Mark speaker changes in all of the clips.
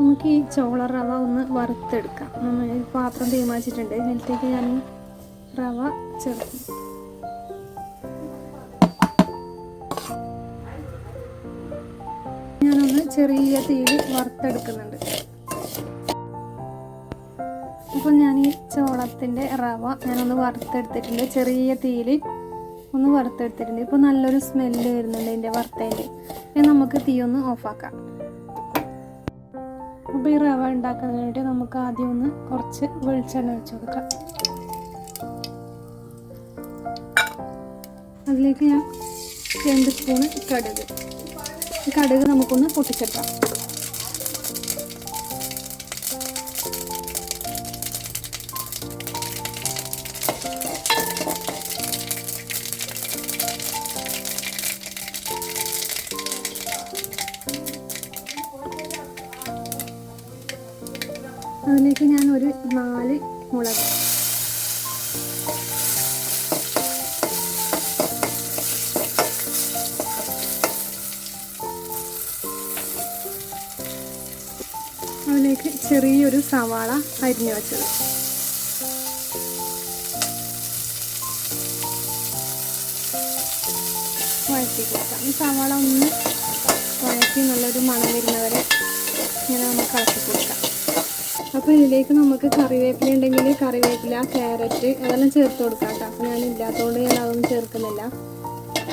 Speaker 1: നമുക്ക് ഈ ചോള റവ ഒന്ന് വറുത്തെടുക്കാം. നമ്മൾ പാത്രം തീരുമാനിച്ചിട്ടുണ്ട്. ഇതിലേക്ക് ഞാൻ റവ ചേർക്കും. ഞാനൊന്ന് ചെറിയ തീയിൽ വറുത്തെടുക്കുന്നുണ്ട്. അപ്പോൾ ഞാൻ ഈ ചോളത്തിന്റെ റവ ഞാനൊന്ന് വറുത്തെടുത്തിട്ടുണ്ട്. ചെറിയ തീയിൽ ഒന്ന് വറുത്തെടുത്തിട്ടുണ്ട്. ഇപ്പോൾ നല്ലൊരു സ്മെല്ല് വരുന്നുണ്ട് ഇതിന്റെ വറുത്തതിന്റെ. നമുക്ക് തീ ഒന്ന് ഓഫാക്കാം. അപ്പോൾ ഈ റവ ഉണ്ടാക്കാൻ വേണ്ടി നമുക്ക് ആദ്യം ഒന്ന് കുറച്ച് വെളിച്ചെണ്ണ വെച്ച് കൊടുക്കാം. അതിലേക്ക് ഞാൻ രണ്ട് സ്പൂണ് കടുക്. കടുക് നമുക്കൊന്ന് പൊട്ടിച്ചെടുക്കാം. അതിലേക്ക് ഞാൻ ഒരു നാല് മുളക്. അതിലേക്ക് ചെറിയൊരു സവാള അരിഞ്ഞു വെച്ചത്. വഴറ്റി കൊടുക്കാം ഈ സവാള ഒന്ന് വഴറ്റി നല്ലൊരു മണം വരുന്നവരെ ഇങ്ങനെ നമുക്ക് കളക്കി കൊടുക്കാം അപ്പോൾ ഇതിലേക്ക് നമുക്ക് കറിവേപ്പില ഉണ്ടെങ്കിൽ കറിവേപ്പില ക്യാരറ്റ് അതെല്ലാം ചേർത്ത് കൊടുക്കാം കേട്ടോ. അപ്പോൾ ഞാൻ ഇല്ലാത്തതുകൊണ്ട് ഞാൻ അതൊന്നും ചേർക്കുന്നില്ല.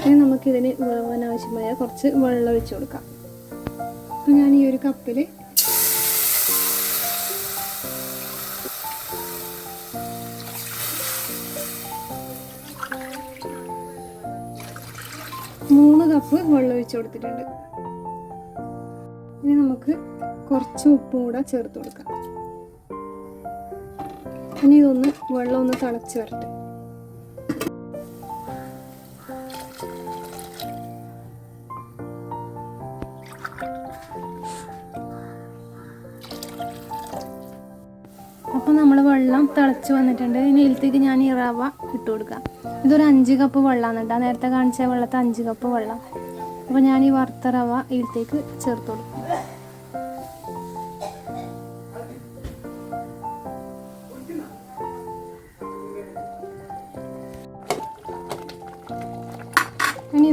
Speaker 1: ഇനി നമുക്കിതിന് വേവാൻ ആവശ്യമായ കുറച്ച് വെള്ളം ഒഴിച്ചു കൊടുക്കാം. അപ്പോൾ ഞാൻ ഈ ഒരു കപ്പിൽ മൂന്ന് കപ്പ് വെള്ളം ഒഴിച്ചു കൊടുത്തിട്ടുണ്ട്. ഇനി നമുക്ക് കുറച്ച് ഉപ്പും കൂടെ ചേർത്ത് കൊടുക്കാം. ഇനി ഇതൊന്ന് വെള്ളം ഒന്ന് തിളച്ച് വരട്ടെ. അപ്പോൾ നമ്മൾ വെള്ളം തിളച്ച് വന്നിട്ടുണ്ട്. ഇനി ഇതിലേക്ക് ഞാൻ ഈ റവ ഇട്ട് കൊടുക്കാം. ഇതൊരു അഞ്ച് കപ്പ് വെള്ളമാണ് കേട്ടോ. നേരത്തെ കാണിച്ച വെള്ളത്തെ അഞ്ച് കപ്പ് വെള്ളം. അപ്പോൾ ഞാൻ ഈ വറുത്ത റവ ഇതിലേക്ക് ചേർത്ത് കൊടുക്കും.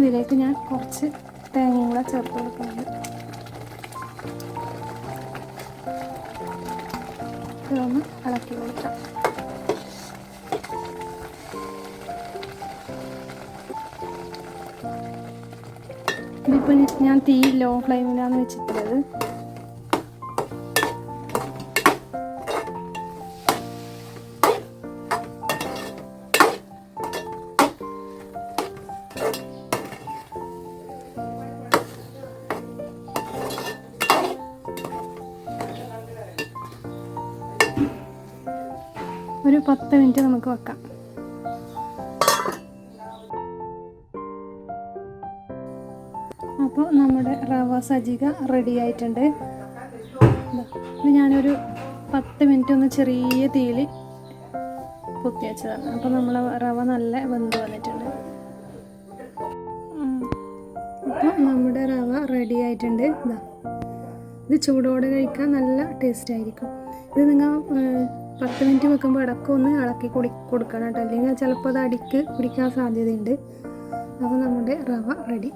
Speaker 1: ഇതിലേക്ക് ഞാൻ കുറച്ച് തേങ്ങയും കൂടെ ചേർത്ത് കൊടുക്കുന്നുണ്ട് ഇതൊന്ന് ഇളക്കി കൊടുക്കാം. ഇതിപ്പോൾ ഞാൻ തീ ലോ ഫ്ലെയിമിലാണ് വെച്ചിട്ടുള്ളത് ഒരു പത്ത് മിനിറ്റ് നമുക്ക് വെക്കാം. അപ്പോൾ നമ്മുടെ റവ സജിക റെഡി ആയിട്ടുണ്ട്. അപ്പോൾ ഞാനൊരു പത്ത് മിനിറ്റ് ഒന്ന് ചെറിയ തീയിൽ പൊത്തി വെച്ചതാണ്. അപ്പോൾ നമ്മൾ റവ നല്ല വെന്ത് വന്നിട്ടുണ്ട്. അപ്പോൾ നമ്മുടെ റവ റെഡി ആയിട്ടുണ്ട്. ഇത് ചൂടോടെ കഴിക്കാൻ നല്ല ടേസ്റ്റ് ആയിരിക്കും. ഇത് നിങ്ങൾ പത്ത് മിനിറ്റ് വെക്കുമ്പോൾ ഇടയ്ക്കൊന്ന് ഇളക്കി കുടി കൊടുക്കണം കേട്ടോ. അല്ലെങ്കിൽ ചിലപ്പോൾ അത് അടിക്ക് പിടിക്കാൻ സാധ്യതയുണ്ട്. അപ്പോൾ നമ്മുടെ റവ റെഡി